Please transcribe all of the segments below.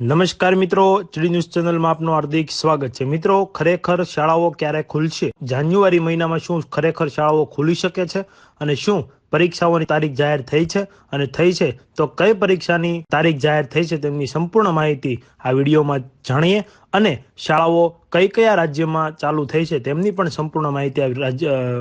નમસ્કાર મિત્રો, ચડી ન્યૂઝ ચેનલમાં આપનું હાર્દિક સ્વાગત છે. મિત્રો, ખરેખર શાળાઓ ક્યારે ખુલશે? જાન્યુઆરી મહિનામાં શું ખરેખર શાળાઓ ખુલી શકે છે અને શું પરીક્ષાઓની તારીખ જાહેર થઈ છે અને થઈ છે, તો કઈ પરીક્ષાની તારીખ જાહેર થઈ છે તેમની સંપૂર્ણ માહિતી આ વિડીયોમાં જાણીએ. અને શાળાઓ કઈ કયા રાજ્યમાં ચાલુ થઈ છે તેમની પણ સંપૂર્ણ માહિતી આ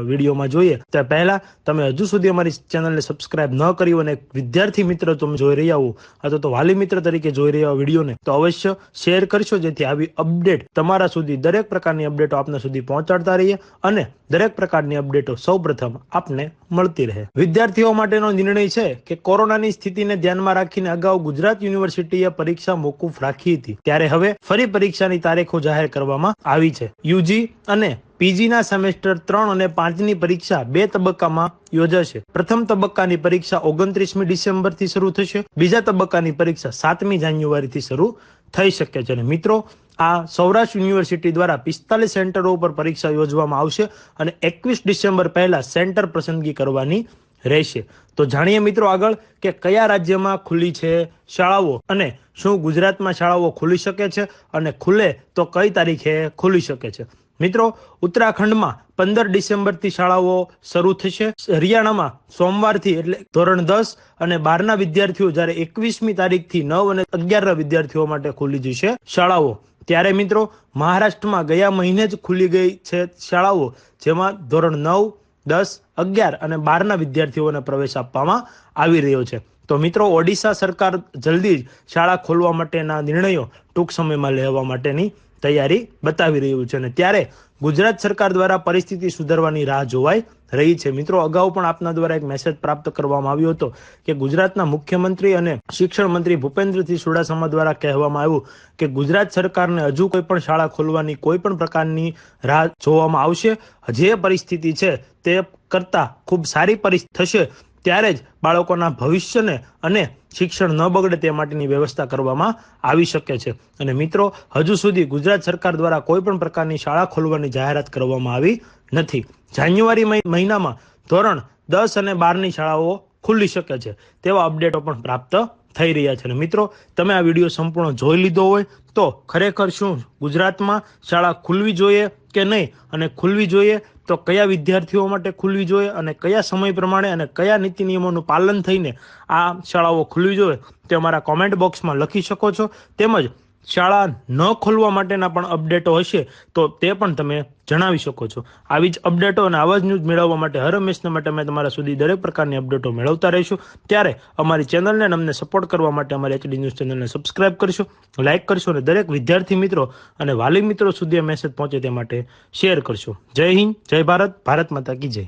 વિડીયોમાં જોઈએ. તે પહેલા તમે હજુ સુધી અમારી ચેનલને સબસ્ક્રાઇબ ન કરી અને વિદ્યાર્થી મિત્ર તમે જોઈ રહ્યા હો, અથવા તો વાલી મિત્ર તરીકે જોઈ રહ્યા વિડીયોને, તો અવશ્ય શેર કરશો જેથી આવી અપડેટ તમારા સુધી, દરેક પ્રકારની અપડેટો આપના સુધી પહોંચાડતા રહીએ અને દરેક પ્રકારની અપડેટો સૌપ્રથમ આપને મળતી રહે. વિદ્યાર્થીઓ માટેનો નિર્ણય છે કે કોરોનાની સ્થિતિને ધ્યાનમાં રાખીને અગાઉ ગુજરાત યુનિવર્સિટીએ પરીક્ષા મોકૂફ રાખી હતી. ત્યારે હવે ફરી પરીક્ષાની તારીખો જાહેર કરવામાં આવી છે. યુજી અને પીજીના સેમેસ્ટર ત્રણ અને પાંચની પરીક્ષા બે તબક્કામાં યોજાશે. પ્રથમ તબક્કાની પરીક્ષા ઓગણત્રીસમી ડિસેમ્બરથી શરૂ થશે. બીજા તબક્કાની પરીક્ષા સાતમી જાન્યુઆરીથી શરૂ થઈ શકે છે. અને મિત્રો, આ સૌરાષ્ટ્ર યુનિવર્સિટી દ્વારા પિસ્તાલીસ સેન્ટરો ઉપર પરીક્ષા યોજવામાં આવશે અને એકવીસ ડિસેમ્બર પહેલા સેન્ટર પસંદગી કરવાની રહેશે. તો જાણીએ મિત્રો આગળ કે કયા રાજ્યમાં ખુલ્લી છે શાળાઓ અને શું ગુજરાતમાં શાળાઓ ખુલી શકે છે અને ખુલે તો કઈ તારીખે ખુલી શકે છે. મિત્રો, ઉત્તરાખંડમાં પંદર ડિસેમ્બરથી શાળાઓ શરૂ થશે. હરિયાણામાં સોમવારથી એટલે ધોરણ દસ અને બારના વિદ્યાર્થીઓ જ્યારે એકવીસમી તારીખથી નવ અને અગિયારના વિદ્યાર્થીઓ માટે ખુલી જશે શાળાઓ. ત્યારે મિત્રો, મહારાષ્ટ્રમાં ગયા મહિને જ ખુલી ગઈ છે શાળાઓ, જેમાં ધોરણ નવ દસ, અગિયાર અને બારના વિદ્યાર્થીઓને પ્રવેશ આપવામાં આવી રહ્યો છે. તો મિત્રો, ઓડિશા સરકાર જલ્દી જ શાળા ખોલવા માટેના નિર્ણયો ટૂંક સમયમાં લેવા માટેની તૈયારી બતાવી રહ્યું છે અને ત્યારે ગુજરાત સરકાર દ્વારા પરિસ્થિતિ સુધારવાની રાહ જોવાઈ રહી છે. મિત્રો, અગાઉ પણ આપના દ્વારા એક મેસેજ પ્રાપ્ત કરવામાં આવ્યો હતો કે ગુજરાતના મુખ્યમંત્રી અને શિક્ષણ મંત્રી ભૂપેન્દ્રસિંહ ચુડાસમા દ્વારા કહેવામાં આવ્યું કે ગુજરાત સરકારને હજુ કોઈ પણ શાળા ખોલવાની કોઈ પણ પ્રકારની રાહ જોવામાં આવશે. જે પરિસ્થિતિ છે તે કરતા ખૂબ સારી પરિસ્થિતિ થશે. ત્યારે જ બાળકોના ભવિષ્યને અને શિક્ષણ ન બગડે તે માટેની વ્યવસ્થા કરવામાં આવી શકે છે. અને મિત્રો, હજુ સુધી ગુજરાત સરકાર દ્વારા કોઈ પણ પ્રકારની શાળા ખોલવાની જાહેરાત કરવામાં આવી નથી. જાન્યુઆરી મહિનામાં ધોરણ દસ અને બારની શાળાઓ ખુલ્લી શકે છે, તેવા અપડેટો પણ પ્રાપ્ત થઈ રહ્યા છે. અને મિત્રો, તમે આ વીડિયો સંપૂર્ણ જોઈ લીધો હોય તો ખરેખર શું? ગુજરાતમાં શાળા ખુલવી જોઈએ કે નહીં? અને ખુલવી જોઈએ તો કયા વિદ્યાર્થીઓ માટે ખુલવી જોઈએ અને કયા સમય પ્રમાણે અને કયા નીતિ નિયમોનું પાલન થઈને આ શાળાઓ ખુલવી જોઈએ તે અમારા કોમેન્ટ બોક્સમાં લખી શકો છો. તેમજ શાળા ન ખોલવા માટેના પણ અપડેટો હશે, તો તે પણ તમે જણાવી શકો છો. આવી જ અપડેટો અને આવા જ ન્યૂઝ મેળવવા માટે હર હંમેશના માટે અમે તમારા સુધી દરેક પ્રકારની અપડેટો મેળવતા રહીશું. ત્યારે અમારી ચેનલને અમને સપોર્ટ કરવા માટે અમારી એચડી ન્યૂઝ ચેનલને સબસ્ક્રાઇબ કરશો, લાઇક કરશો અને દરેક વિદ્યાર્થી મિત્રો અને વાલી મિત્રો સુધી આ મેસેજ પહોંચે તે માટે શેર કરશો. જય હિન્દ, જય ભારત ભારત માતા કી જય.